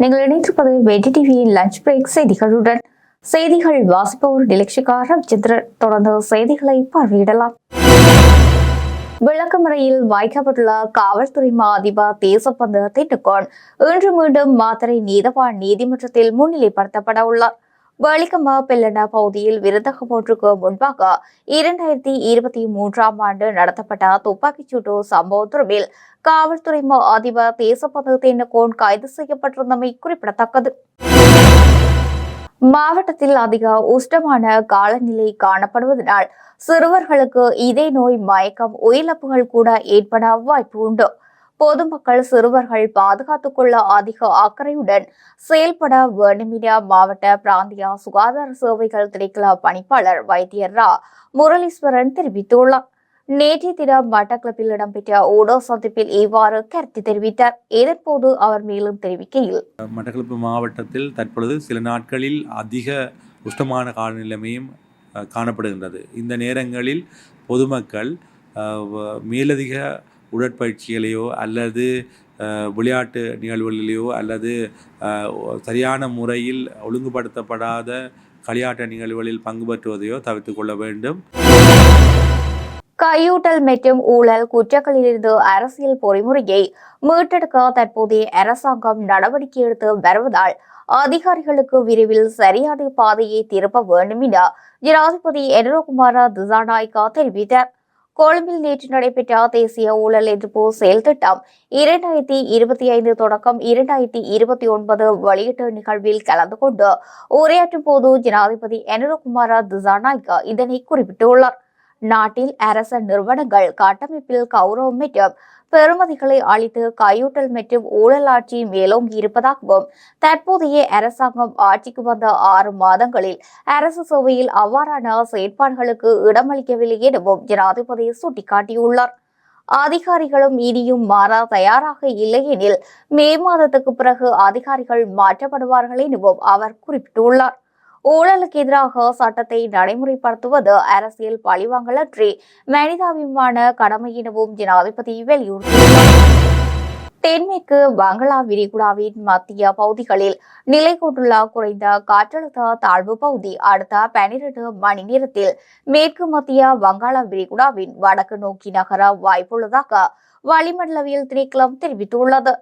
நீங்கள் இணைத்திருப்பது வெடி டிவியின் லஞ்ச் பிரேக் செய்திகளுடன். செய்திகள் வாசிப்பவர் டிலக்ஷிகா ரவிச்சந்திரன் தொடர்ந்து செய்திகளை பார்வையிடலாம். விளக்கமறையில் வைக்கப்பட்டுள்ள காவல்துறை மா அதிபர் தேசப்பந்து திண்டுக்கோன் இன்று மீண்டும் மாத்தரை நீதவான் நீதிமன்றத்தில் முன்னிலைப்படுத்தப்பட உள்ளார். வலிகம பெல்லன பகுதியில் விருந்தகம் ஒன்றுக்கு முன்பாக இரண்டாயிரத்தி இருபத்தி மூன்றாம் ஆண்டு நடத்தப்பட்ட துப்பாக்கிச்சூட்டு சம்பவம் தொடர்பில் காவல்துறை அதிபர் தேசப்பந்து தென்னகோன் கைது செய்யப்பட்டிருந்தமை குறிப்பிடத்தக்கது. மாவட்டத்தில் அதிக உஷ்டமான காலநிலை காணப்படுவதனால் சிறுவர்களுக்கு இதே நோய் மயக்கம் உயிரிழப்புகள் கூட ஏற்பட வாய்ப்பு உண்டு. பொதுமக்கள் சிறுவர்கள் பாதுகாத்துக் கொள்ள அதிக அக்கறையுடன் செயல்பட வேண்டும் மாவட்ட பிராந்திய சுகாதார சேவைகள் திணைக்கள பணிப்பாளர் வைத்தியர் ரா. முரளீஸ்வரன் தெரிவித்துள்ளார். நேற்றைய தினம் மட்டக்களப்பில் இடம்பெற்ற ஊடக சந்திப்பில் இவ்வாறு கருத்து தெரிவித்தார். இதன்போது அவர் மேலும் தெரிவிக்கையில் மட்டக்களப்பு மாவட்டத்தில் தற்பொழுது சில நாட்களில் அதிக உஷ்டமான காலநிலைமையும் அஹ், காணப்படுகின்றது. இந்த நேரங்களில் பொதுமக்கள் வ- மேலதிக உடற்பயிற்சிகளையோ அல்லது விளையாட்டு நிகழ்வுகளிலேயோ அல்லது அஹ், சரியான முறையில் ஒழுங்குபடுத்தப்படாத களியாட்ட நிகழ்வுகளில் பங்கு பெற்றுவதையோ தவிர்த்து கொள்ள வேண்டும். கையூட்டல் மற்றும் ஊழல் குற்றங்களிலிருந்து அரசியல் பொறிமுறையை மீட்டெடுக்க தற்போதைய அரசாங்கம் நடவடிக்கை எடுத்து வருவதால் அதிகாரிகளுக்கு விரைவில் சரியான பாதையை திருப்ப வேண்டும் என ஜனாதிபதி என்ரோகுமார திசாநாயக்கா தெரிவித்தார். கொழும்பில் நேற்று நடைபெற்ற தேசிய ஊழல் எதிர்ப்பு செயல் திட்டம் இரண்டாயிரத்தி இருபத்தி ஐந்து தொடக்கம் இரண்டாயிரத்தி இருபத்தி ஒன்பது வெளியீட்டு நிகழ்வில் கலந்து கொண்டு உரையாற்றும் போது ஜனாதிபதி என்ரோகுமார திசாநாயக்கா இதனை குறிப்பிட்டுள்ளார். நாட்டில் அரச நிறுவனங்கள் கட்டமைப்பில் கௌரவம் மற்றும் பெறுமதிகளை அளித்து கையூட்டல் மற்றும் ஊழல் ஆட்சி மேலோங்கி இருப்பதாகவும் தற்போதைய அரசாங்கம் ஆட்சிக்கு வந்த ஆறு மாதங்களில் அரசு சபையில் அவ்வாறான செயற்பாடுகளுக்கு இடமளிக்கவில்லை எனவும் ஜனாதிபதி சுட்டிக்காட்டியுள்ளார். அதிகாரிகளும் இனியும் மாற தயாராக இல்லை எனில் மே மாதத்துக்கு பிறகு அதிகாரிகள் மாற்றப்படுவார்கள் எனவும் அவர் குறிப்பிட்டுள்ளார். ஊழலுக்கு எதிராக சட்டத்தை நடைமுறைப்படுத்துவது அரசியல் பழிவாங்கலன்றி மனிதாபிமான கடமை எனவும் ஜனாதிபதி வலியுறுத்தியுள்ளார். தென்மேற்கு பங்களா விரிகுடாவின் மத்திய பகுதிகளில் நிலை கொண்டுள்ள குறைந்த காற்றழுத்த தாழ்வு பகுதி அடுத்த பனிரெண்டு மணி நேரத்தில் மேற்கு மத்திய வங்காள விரிகுடாவின் வடக்கு நோக்கி நகர வாய்ப்புள்ளதாக வளிமண்டலவியல் திணைக்களம் தெரிவித்துள்ளது.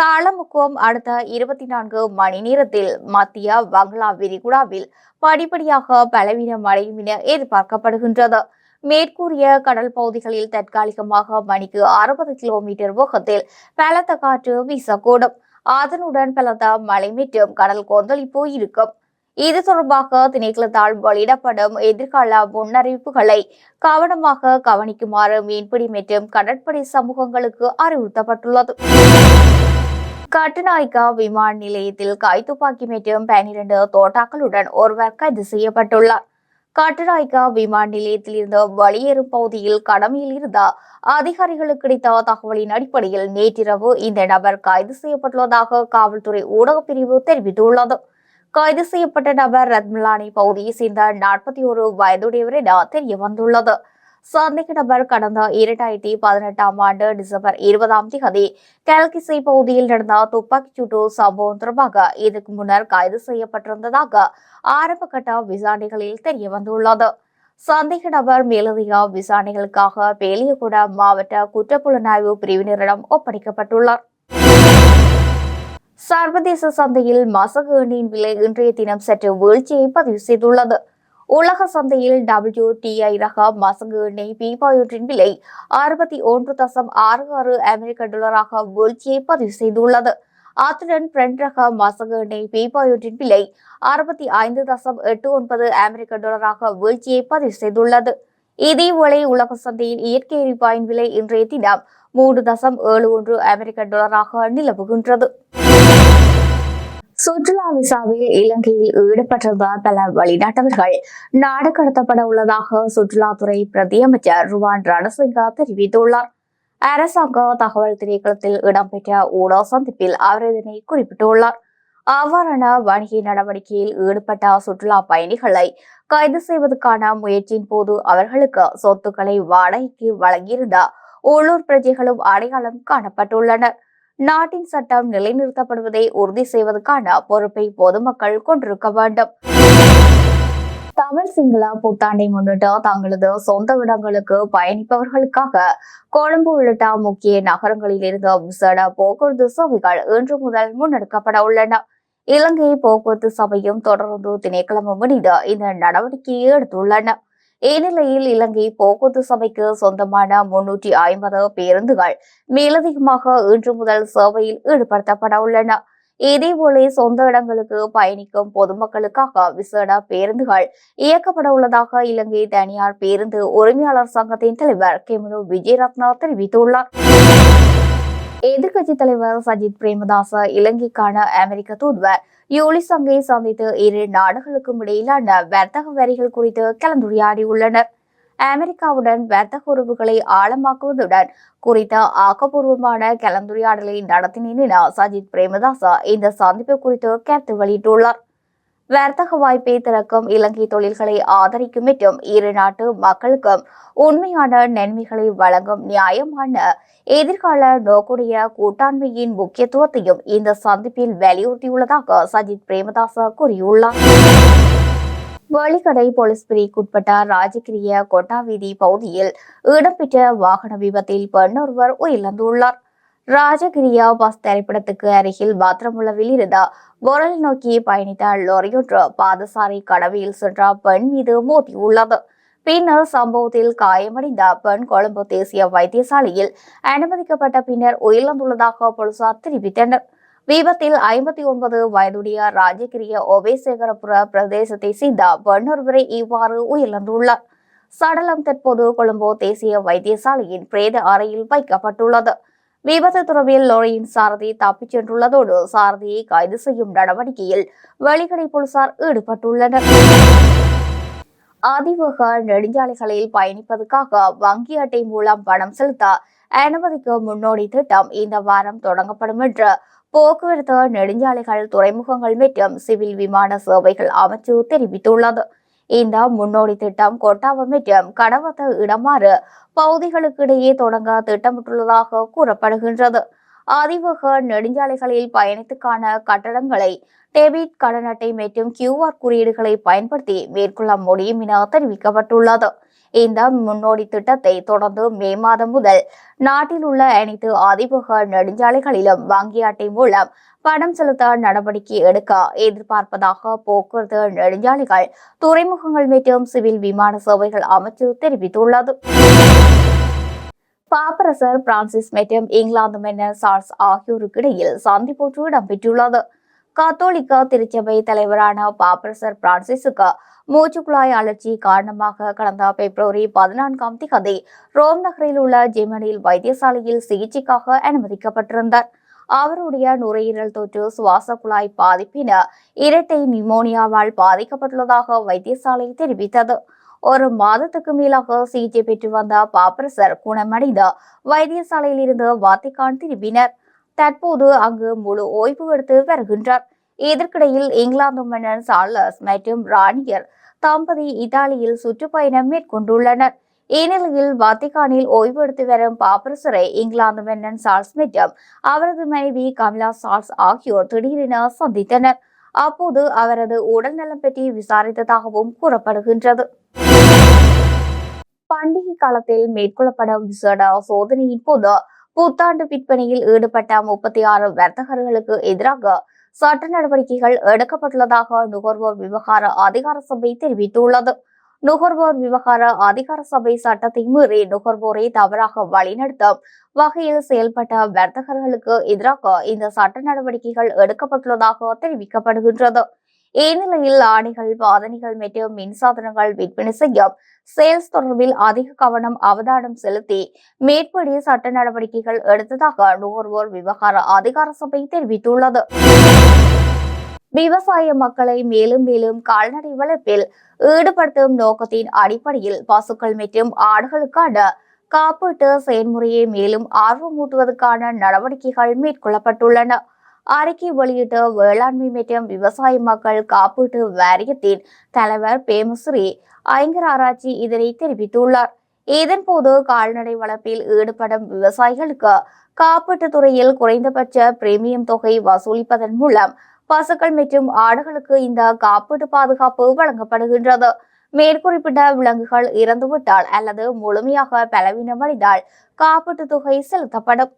தாளமுக்கம் அடுத்த இருபத்தி நான்கு மணி நேரத்தில் மத்திய வங்களா விரிகுடாவில் படிப்படியாக பலவீனம் அடையும் என எதிர்பார்க்கப்படுகின்றது. மேற்கூறிய கடல் பகுதிகளில் தற்காலிகமாக மணிக்கு அறுபது கிலோமீட்டர் வேகத்தில் பலத்த காற்று வீசக்கூடும். அதனுடன் பலத்த மழை மற்றும் கடல் கொந்தளிப்பு இருக்கும். இது தொடர்பாக திணைக்களத்தால் வெளியிடப்படும் எதிர்கால முன்னறிவிப்புகளை கவனமாக கவனிக்குமாறு மீன்பிடி மற்றும் கடற்படை சமூகங்களுக்கு அறிவுறுத்தப்பட்டுள்ளது. கட்டுநாய்க்கா விமான நிலையத்தில் கைத்துப்பாக்கி மற்றும் பனிரெண்டு தோட்டாக்களுடன் ஒருவர் கைது செய்யப்பட்டுள்ளார். கட்டுநாய்க்கா விமான நிலையத்தில் இருந்த வெளியேறும் பகுதியில் கடமையில் இருந்த அதிகாரிகளுக்கு கிடைத்த தகவலின் அடிப்படையில் நேற்றிரவு இந்த நபர் கைது செய்யப்பட்டுள்ளதாக காவல்துறை ஊடகப் பிரிவு தெரிவித்துள்ளது. கைது செய்யப்பட்ட நபர் ரத்மலானி பகுதியை சேர்ந்த நாற்பத்தி ஒரு வயதுடையவர் என தெரிய வந்துள்ளது சந்தேக நபர் கடந்த இரண்டாயிரத்தி பதினெட்டாம் ஆண்டு டிசம்பர் இருபதாம் தேதி கல்கிசை பகுதியில் நடந்த துப்பாக்கிச்சூட்டு சம்பவம் தொடர்பாக இதற்கு முன்னர் கைது செய்யப்பட்டிருந்ததாக ஆரம்பகட்ட விசாரணைகளில் தெரிய வந்துள்ளது சந்தேக நபர் மேலதிக விசாரணைகளுக்காக பேலியகுட மாவட்ட குற்றப்புலனாய்வு பிரிவினரிடம் ஒப்படைக்கப்பட்டுள்ளார் சர்வதேச சந்தையில் மசகு எண்ணெயின் விலை இன்றைய தினம் சற்று வீழ்ச்சியை பதிவு செய்துள்ளது உலக சந்தையில் WTI ரக மசங்கு எண்ணெய் பீப்பாயொன்றின் விலை அறுபத்தி ஒன்று தசம் ஆறு ஆறு அமெரிக்க டாலராக வீழ்ச்சியை பதிவு செய்துள்ளது. அத்துடன் பிரெண்ட் ரக மசகு எண்ணெய் பீப்பாயொன்றின் விலை அறுபத்தி ஐந்து தசம் எட்டு ஒன்பது அமெரிக்க டாலராக வீழ்ச்சியை பதிவு செய்துள்ளது. இதேவேளை உலக சந்தையில் இயற்கை எரிவாயின் விலை இன்றைய தினம் மூன்று தசம் ஏழு ஒன்று அமெரிக்க டாலராக நிலவுகின்றது. சுற்றுலா விசாவில் இலங்கையில் ஈடுபட்டிருந்த பல வெளிநாட்டவர்கள் நாடு கடத்தப்பட உள்ளதாக சுற்றுலாத்துறை பிரதியமைச்சர் ருவான் ரணசிங்கா தெரிவித்துள்ளார். அரசாங்க தகவல் திணைக்களத்தில் இடம்பெற்ற ஊடக சந்திப்பில் அவர் இதனை குறிப்பிட்டுள்ளார். அவ்வாறான வணிக நடவடிக்கையில் ஈடுபட்ட சுற்றுலா பயணிகளை கைது செய்வதற்கான முயற்சியின் போது அவர்களுக்கு சொத்துக்களை வாடகைக்கு வழங்கியிருந்த உள்ளூர் பிரஜைகளும் அடையாளம் காணப்பட்டுள்ளனர். நாட்டின் சட்டம் நிலைநிறுத்தப்படுவதை உறுதி செய்வதற்கான பொறுப்பை பொதுமக்கள் கொண்டிருக்க வேண்டும். தமிழ் சிங்கள புத்தாண்டை முன்னிட்டு தங்களது சொந்த இடங்களுக்கு பயணிப்பவர்களுக்காக கொழும்பு உள்ளிட்ட முக்கிய நகரங்களில் இருந்து விசேட போக்குவரத்து சேவைகள் இன்று முதல் முன்னெடுக்கப்பட உள்ளன. இலங்கை போக்குவரத்து சபையும் தொடர்ந்து திணைக்களமும் இணைந்து இந்த நடவடிக்கையை எடுத்துள்ளன. இந்நிலையில் இலங்கை போக்குவரத்து சபைக்கு சொந்தமான முன்னூற்றி ஐம்பது பேருந்துகள் மேலதிகமாக இன்று முதல் சேவையில் ஈடுபடுத்தப்பட உள்ளன. இதேபோல சொந்த இடங்களுக்கு பயணிக்கும் பொதுமக்களுக்காக விசேட பேருந்துகள் இயக்கப்பட உள்ளதாக இலங்கை தனியார் பேருந்து உரிமையாளர் சங்கத்தின் தலைவர் கெமுனு விஜயரத்னா தெரிவித்துள்ளார். எதிர்க்கட்சி தலைவர் சஜித் பிரேமதாச இலங்கைக்கான அமெரிக்க தூதுவர் யூலி சங்கை சந்தித்து இரு நாடுகளுக்கும் இடையிலான வர்த்தக வரிகள் குறித்து கலந்துரையாடியுள்ளனர். அமெரிக்காவுடன் வர்த்தக உறவுகளை ஆழமாக்குவதுடன் குறித்த ஆக்கப்பூர்வமான கலந்துரையாடலை நடத்தினேன் என சஜித் பிரேமதாச இந்த சந்திப்பு குறித்து கருத்து வெளியிட்டுள்ளார். வர்த்தக வாய்ப்பை திறக்கும் இலங்கை தொழில்களை ஆதரிக்கும் மற்றும் இரு நாட்டு மக்களுக்கும் உண்மையான நன்மைகளை வழங்கும் நியாயமான எதிர்கால நோக்குடைய கூட்டாண்மையின் முக்கியத்துவத்தையும் இந்த சந்திப்பில் வலியுறுத்தியுள்ளதாக சஜித் பிரேமதாச கூறியுள்ளார். வழிகடை போலீஸ் பிரிவுக்குட்பட்ட ராஜகிரிய கொட்டாவீதி பகுதியில் இடம்பெற்ற வாகன விபத்தில் பெண் ஒருவர் உயிரிழந்துள்ளார். ராஜகிரியா பஸ் திரைப்படத்துக்கு அருகில் பாத்திரமுள்ளவில் இருந்த பொருள் நோக்கி பயணித்த லொரியொன்று பாதசாரி கடவையில் சென்ற பெண் மீது மோதியுள்ளது. பின்னர் சம்பவத்தில் காயமடைந்த பெண் கொழும்பு தேசிய வைத்தியசாலையில் அனுமதிக்கப்பட்ட பின்னர் உயிரிழந்துள்ளதாக போலீசார் தெரிவித்தனர். விபத்தில் ஐம்பத்தி ஒன்பது வயதுடைய ராஜகிரிய ஒபேசேகரபுர பிரதேசத்தை சேர்ந்த பெண்ணொருவரை இவ்வாறு உயிரிழந்துள்ளார். சடலம் தற்போது கொழும்பு தேசிய வைத்தியசாலையின் பிரேத அறையில் வைக்கப்பட்டுள்ளது. விபத்து துறவில் லோரியின் சாரதி தப்பிச் சென்றுள்ளதோடு சாரதியை கைது செய்யும் நடவடிக்கையில் வெளிக்கடை போலீசார் ஈடுபட்டுள்ளனர். அதிவேக நெடுஞ்சாலைகளில் பயணிப்பதற்காக வங்கி அட்டை மூலம் பணம் செலுத்த அனுமதிக்க முன்னோடி திட்டம் இந்த வாரம் தொடங்கப்படும் என்று போக்குவரத்து நெடுஞ்சாலைகள் துறைமுகங்கள் மற்றும் சிவில் விமான சேவைகள் அமைச்சு தெரிவித்துள்ளது. இந்த முன்னோடி திட்டம் கொட்டாவமிட்டம் கடவத்த இடமாறு பகுதிகளுக்கு இடையே தொடங்க திட்டமிட்டுள்ளதாக கூறப்படுகின்றது. அதிவக நெடுஞ்சாலைகளில் பயணித்துக்கான கட்டடங்களை டெபிட் கடன் அட்டை மற்றும் கியூஆர் குறியீடுகளை பயன்படுத்தி மேற்கொள்ள முடியும் என தெரிவிக்கப்பட்டுள்ளது. இந்த முன்னோடி திட்டத்தை தொடர்ந்து மே மாதம் முதல் நாட்டில் உள்ள அனைத்து அதிவேக நெடுஞ்சாலைகளிலும் வங்கி அட்டை மூலம் பணம் செலுத்த நடவடிக்கை எடுக்க எதிர்பார்ப்பதாக போக்குவரத்து நெடுஞ்சாலைகள் துறைமுகங்கள் மற்றும் சிவில் விமான சேவைகள் அமைச்சு தெரிவித்துள்ளது. பாப்பரசர் பிரான்சிஸ் மற்றும் இங்கிலாந்து மன்னர் சார்ஸ் ஆகியோருக்கு இடையில் சந்திப்பொன்று இடம்பெற்றுள்ளது. கத்தோலிக்க திருச்சபை தலைவரான பாப்பரசர் பிரான்சிஸுக்கு மூச்சுக்குழாய் அழற்சி காரணமாக கடந்த பிப்ரவரி பதினான்காம் திகதி ரோம் நகரில் உள்ள ஜெர்மனியில் வைத்தியசாலையில் சிகிச்சைக்காக அனுமதிக்கப்பட்டிருந்தார். அவருடைய நுரையீரல் தொற்று சுவாச குழாய் பாதிப்பின இரட்டை நிமோனியாவால் பாதிக்கப்பட்டுள்ளதாக வைத்தியசாலை தெரிவித்தது. ஒரு மாதத்துக்கு மேலாக சிகிச்சை பெற்று வந்த பாப்பரசர் குணமடைந்த வைத்தியசாலையில் இருந்து வாத்திகான் திரும்பினர். தற்போது அங்கு முழு ஓய்வு எடுத்து வருகின்றார். இதற்கிடையில் இங்கிலாந்து மன்னர் சார்லஸ் மற்றும் ராணியர் தம்பதி இத்தாலியில் சுற்றுப்பயணம் மேற்கொண்டுள்ளனர். இந்நிலையில் வத்திகானில் ஓய்வு எடுத்து வரும் பாப்பரசரை இங்கிலாந்து மன்னன் சார்ஸ் மற்றும் அவரது மனைவி கமலா சார்ஸ் ஆகியோர் திடீரென சந்தித்தனர் அப்போது அவரது உடல்நலம் பற்றி விசாரித்ததாகவும் கூறப்படுகின்றது பண்டிகை காலத்தில் மேற்கொள்ளப்படும் விசேட சோதனையின் போது புத்தாண்டு விற்பனையில் ஈடுபட்ட முப்பத்தி ஆறு வர்த்தகர்களுக்கு எதிராக சட்ட நடவடிக்கைகள் எடுக்கப்பட்டுள்ளதாக நுகர்வோர் விவகார அதிகார சபை தெரிவித்துள்ளது. நுகர்வோர் விவகார அதிகார சபை சட்டத்தை மீறி நுகர்வோரை தவறாக வழிநடத்தும் வகையில் செயல்பட்ட வர்த்தகர்களுக்கு எதிராக இந்த சட்ட நடவடிக்கைகள் எடுக்கப்பட்டுள்ளதாக தெரிவிக்கப்படுகின்றது. இந்நிலையில் ஆடைகள் வாதனைகள் மற்றும் மின்சாதனங்கள் விற்பனை செய்யும் சேல்ஸ் தொடர்பில் அதிக கவனம் அவதானம் செலுத்தி மேற்படி சட்ட நடவடிக்கைகள் எடுத்ததாக நுகர்வோர் விவகார அதிகார சபை தெரிவித்துள்ளது. விவசாய மக்களை மேலும் மேலும் கால்நடை வளர்ப்பில் ஈடுபடுத்தும் நோக்கத்தின் அடிப்படையில் பசுக்கள் மற்றும் ஆடுகளுக்கான காப்பீட்டு செயல்முறையை மேலும் ஆர்வமூட்டுவதற்கான நடவடிக்கைகள் மேற்கொள்ளப்பட்டுள்ளன. அறிக்கை வெளியிட்ட வேளாண்மை மற்றும் விவசாய மக்கள் காப்பீட்டு வாரியத்தின் தலைவர் பேமஸ்ரீ ஐங்கர் ஆராய்ச்சி இதனை தெரிவித்துள்ளார். இதன்போது கால்நடை வளர்ப்பில் ஈடுபடும் விவசாயிகளுக்கு காப்பீட்டுத் துறையில் குறைந்தபட்ச பிரீமியம் தொகை வசூலிப்பதன் மூலம் பசுக்கள் மற்றும் ஆடுகளுக்கு இந்த காப்பீட்டு பாதுகாப்பு வழங்கப்படுகின்றது. மேற்குறிப்பிட்ட விலங்குகள் இறந்துவிட்டால் அல்லது முழுமையாக பலவீனமடைந்தால் காப்பீட்டுத் தொகை செலுத்தப்படும்.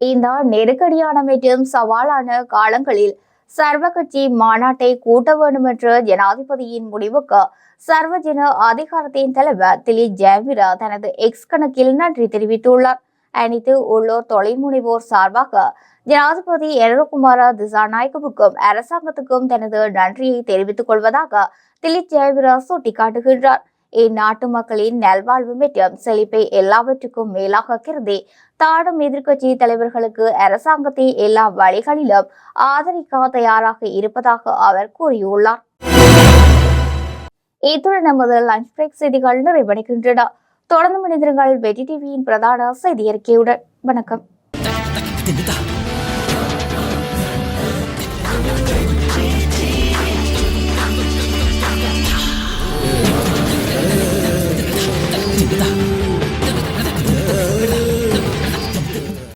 இந்த நெருக்கடியான மற்றும் சவாலான காலங்களில் சர்வ கட்சி மாநாட்டை கூட்ட வேண்டும் என்ற ஜனாதிபதியின் முடிவுக்கு சர்வஜன அதிகாரத்தின் தலைவர் திலீப் ஜெயவீரா தனது எக்ஸ் கணக்கில் நன்றி தெரிவித்துள்ளார். அனைத்து உள்ளூர் தொலைமுனைவோர் சார்பாக ஜனாதிபதி எரகுமார திசாநாயக்கவுக்கும் அரசாங்கத்துக்கும் தனது நன்றியை தெரிவித்துக் கொள்வதாக திலீப் ஜெயவீரா சுட்டிக்காட்டுகின்றார். இந்நாட்டு மக்களின் நல்வாழ்வு மற்றும் செழிப்பை எல்லாவற்றுக்கும் மேலாக கருதி தாடும் எதிர்க்கட்சி தலைவர்களுக்கு அரசாங்கத்தை எல்லா வழிகளிலும் ஆதரிக்க தயாராக இருப்பதாக அவர் கூறியுள்ளார். இத்துடன் நமது லஞ்ச் பிரேக் செய்திகள் நிறைவடைகின்றன. தொடர்ந்து மனிதர்கள் வெற்றி டிவியின் பிரதான செய்தி அறிக்கையுடன் வணக்கம்.